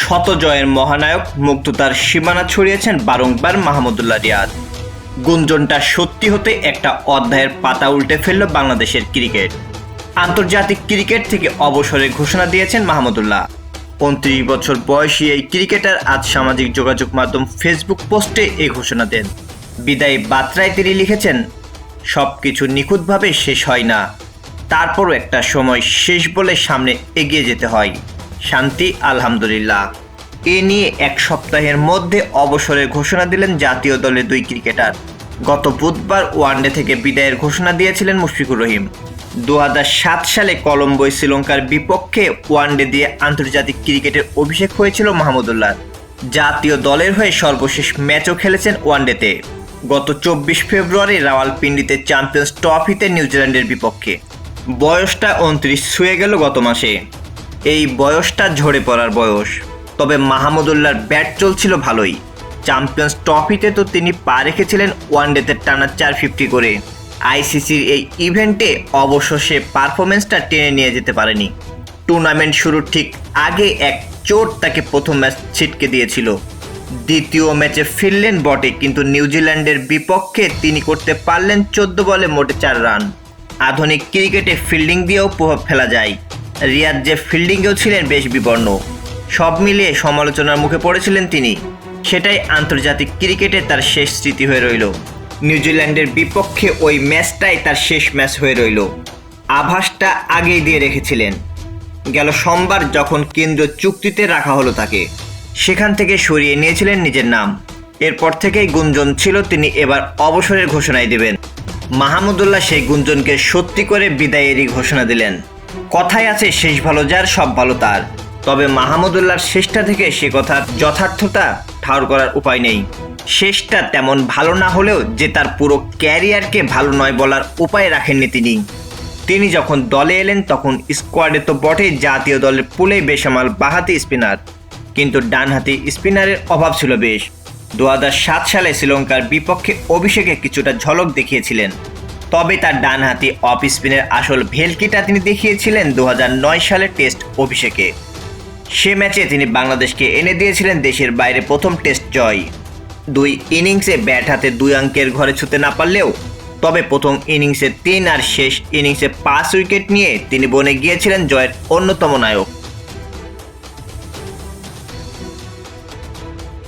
শত জয়ের মহানায়ক মুগ্ধতার সীমানা ছড়িয়েছেন বারংবার মাহমুদুল্লাহ রিয়াদ। গুঞ্জনটা সত্যি হতে একটা অধ্যায়ের পাতা উল্টে ফেলল বাংলাদেশের ক্রিকেট। আন্তর্জাতিক ক্রিকেট থেকে অবসরের ঘোষণা দিয়েছেন মাহমুদুল্লাহ। উনত্রিশ বছর বয়সী এই ক্রিকেটার আজ সামাজিক যোগাযোগ মাধ্যম ফেসবুক পোস্টে এই ঘোষণা দেন। বিদায়ী বার্তায় তিনি লিখেছেন সব কিছু নিখুঁতভাবে শেষ হয় না। তারপরও একটা সময় শেষ বলে সামনে এগিয়ে যেতে হয়। শান্তি, আলহামদুলিল্লাহ। এ নিয়ে এক সপ্তাহের মধ্যে অবসরের ঘোষণা দিলেন জাতীয় দলের দুই ক্রিকেটার। গত বুধবার ওয়ানডে থেকে বিদায়ের ঘোষণা দিয়েছিলেন মুশফিকুর রহিম। দু হাজার সাত সালে কলম্বোয় শ্রীলঙ্কার বিপক্ষে ওয়ানডে দিয়ে আন্তর্জাতিক ক্রিকেটের অভিষেক হয়েছিল মাহমুদুল্লাহ জাতীয় দলের হয়ে সর্বশেষ ম্যাচও খেলেছেন ওয়ানডেতে। গত চব্বিশ ফেব্রুয়ারি রাওয়ালপিন্ডিতে চ্যাম্পিয়ন্স ট্রফিতে নিউজিল্যান্ডের বিপক্ষে। বয়সটা উনত্রিশ, ছুঁয়ে গেল গত মাসে। এই বয়সটা ঝরে পড়ার বয়স। তবে মাহমুদুল্লাহর ব্যাট চলছিল ভালোই। চ্যাম্পিয়ন্স ট্রফিতে তো তিনি পা রেখেছিলেন ওয়ানডেতে টানা চার ফিফটি করে। আইসিসির এই ইভেন্টে অবশ্য সে পারফরমেন্সটা টেনে নিয়ে যেতে পারেনি। টুর্নামেন্ট শুরুর ঠিক আগে এক চোট তাকে প্রথম ম্যাচ ছিটকে দিয়েছিল। দ্বিতীয় ম্যাচে ফিরলেন বটে, কিন্তু নিউজিল্যান্ডের বিপক্ষে তিনি করতে পারলেন চোদ্দ বলে মোটে চার রান। আধুনিক ক্রিকেটে ফিল্ডিং দিয়েও প্রভাব ফেলা যায়। রিয়াদ যে ফিল্ডিংয়েও ছিলেন বেশ বিবর্ণ। সব মিলিয়ে সমালোচনার মুখে পড়েছিলেন তিনি। সেটাই আন্তর্জাতিক ক্রিকেটে তার শেষ স্মৃতি হয়ে রইল। নিউজিল্যান্ডের বিপক্ষে ওই ম্যাচটাই তার শেষ ম্যাচ হয়ে রইল। আভাসটা আগেই দিয়ে রেখেছিলেন। গেল সোমবার যখন কেন্দ্র চুক্তিতে রাখা হলো তাকে। সেখান থেকে সরিয়ে নিয়েছিলেন নিজের নাম। এরপর থেকেই গুঞ্জন ছিল তিনি এবার অবসরের ঘোষণায় দেবেন। মাহমুদুল্লাহ সেই গুঞ্জনকে সত্যি করে বিদায়েরই ঘোষণা দিলেন। কথায় আছে শেষ ভালো যার, সব ভালো তার। তবে মাহমুদুল্লাহর শেষটা থেকে সে কথার যথার্থতা ঠাউর করার উপায় নেই। শেষটা তেমন ভালো না হলেও যে তার পুরো ক্যারিয়ারকে ভালো নয় বলার উপায় রাখেননি তিনি। তিনি যখন দলে এলেন তখন স্কোয়াডে তো বটেই জাতীয় দলের পুলেই বেসামাল বাহাতি স্পিনার। কিন্তু ডানহাতি স্পিনারের অভাব ছিল বেশ। দু হাজার সাত সালে শ্রীলঙ্কার বিপক্ষে অভিষেকে কিছুটা ঝলক দেখিয়েছিলেন। তবে তার ডানহাতি অফ স্পিনের আসল ভেলকিটা তিনি দেখিয়েছিলেন দু সালে টেস্ট অভিষেকে। সে ম্যাচে তিনি বাংলাদেশকে এনে দিয়েছিলেন দেশের বাইরে প্রথম টেস্ট জয়। দুই ইনিংসে ব্যাট হাতে দুই অঙ্কের ঘরে ছুতে না পারলেও, তবে প্রথম ইনিংসে তিন আর শেষ ইনিংসে পাঁচ উইকেট নিয়ে তিনি বনে গিয়েছিলেন জয়ের অন্যতম নায়ক।